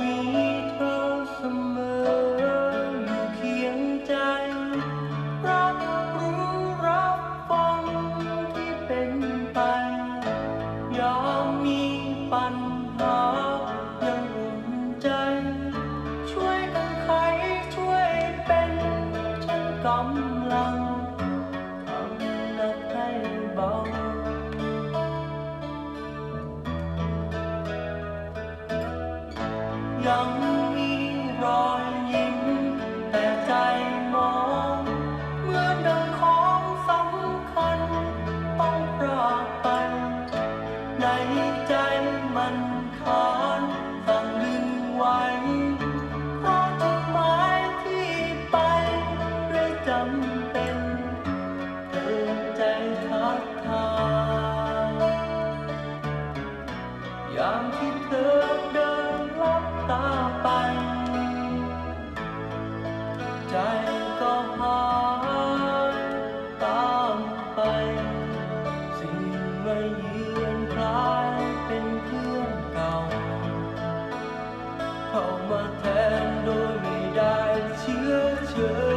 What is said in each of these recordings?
มีเธอเสมออยู่เคียงใจ รับรู้รับฟังที่เป็นไป ยามีปัญหายังอุ่นใจ ช่วยกันไขช่วยเป็นฉันกำลัง ยังมีรอยยิ้ม แต่ใจมองเหมื่อนดังของสำคัญ ต้องพรากไปในใจมันขานสั่งดึงไว้เพราะจุดหมายที่ไปด้วยจำเป็นเธอใจทักทายยามที่ ใจก็หายตามไป สิ่งไม่เยือนคล้ายเป็นเพื่อนเก่า เข้ามาแทนโดยไม่ได้เชื่อเชิญ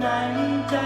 ในใจ